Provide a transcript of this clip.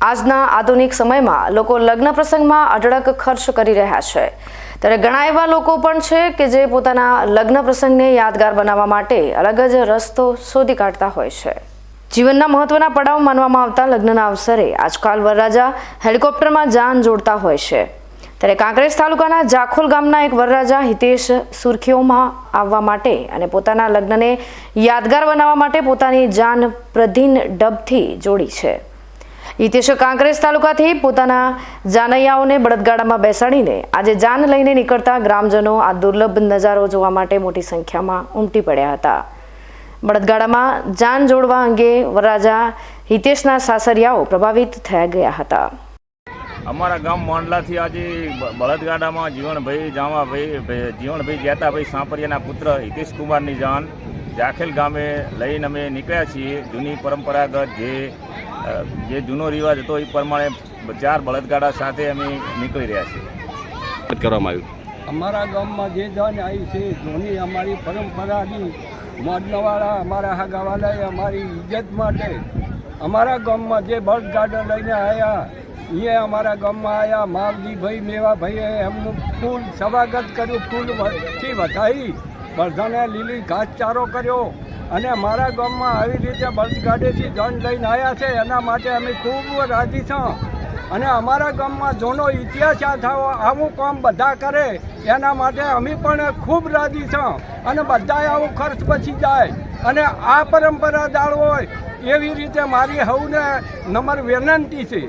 આજના આધુનિક સમયમાં લોકો લગ્ન પ્રસંગમાં અઢળક ખર્ચ કરી રહ્યા છે. ત્યારે ઘણા એવા લોકો પણ છે કે જે પોતાના લગ્ન પ્રસંગને યાદગાર બનાવવા માટે અલગ જ રસ્તો શોધી કાઢતા હોય છે. જીવનના મહત્વના પડાવ માનવામાં આવતા લગ્નના અવસરે આજકાલ વરરાજા હેલિકોપ્ટરમાં જાન જોડતા હોય છે. ત્યારે કાંકરેજ તાલુકાના જાખોલ ગામના એક વરરાજા હિતેશ સુરખીઓમાં આવવા માટે અને પોતાના લગ્નને યાદગાર બનાવવા માટે પોતાની જાન પ્રધીન ડબથી જોડી છે. હિતેશે કાંકરેજ તાલુકાથી પોતાના જાનૈયાઓને બળદગાડામાં બેસાડીને આજે જાન લઈને નીકળતા ગ્રામજનો આ દુર્લભ નજારો જોવા માટે મોટી સંખ્યામાં ઉમટી પડ્યા હતા. બળદગાડામાં જાન જોડવા અંગે વરરાજા હિતેશના સાસરિયાઓ પ્રભાવિત થયા ગયા હતા. અમારા ગામ માંડલાથી આજે બળદગાડામાં જીવણભાઈ જામાભાઈ ભઈ- જીવણભાઈ જેતાભાઈ સાંપરિયાના પુત્ર હિતેશ કુમારની જાન જાખેલ ગામે લઈને અમે નીકળ્યા છીએ. જૂની પરંપરાગત જે જે જૂનો રિવાજ હતો એ પ્રમાણે ચાર બળદગાડા સાથે અમે નીકળી રહ્યા છીએ. કરવામાં આવ્યું અમારા ગામમાં જે જન આવી છે જૂની અમારી પરંપરાની મોડનવાળા અમારા હાગાવાલાએ અમારી ઇજ્જત માટે અમારા ગામમાં જે બળદગાડા લઈને આવ્યા એ અમારા ગામમાં આવ્યા માવજીભાઈ મેવાભાઈએ એમનું ફૂલ સ્વાગત કર્યું ફૂલથી વધાવી બધાને લીલી ઘાસચારો કર્યો. અને મારા ગામમાં આવી રીતે બળદગાડેથી જન લઈને આવ્યા છે, એના માટે અમે ખૂબ રાજી છીએ અને અમારા ગામમાં જૂનો ઇતિહાસ આ થયો આવું કામ બધા કરે, એના માટે અમે પણ ખૂબ રાજી છું. અને બધાએ આવું ખર્ચ પછી જાય. અને આ પરંપરા જાળવો એવી રીતે મારી હવને નંબર વિનંતી છે.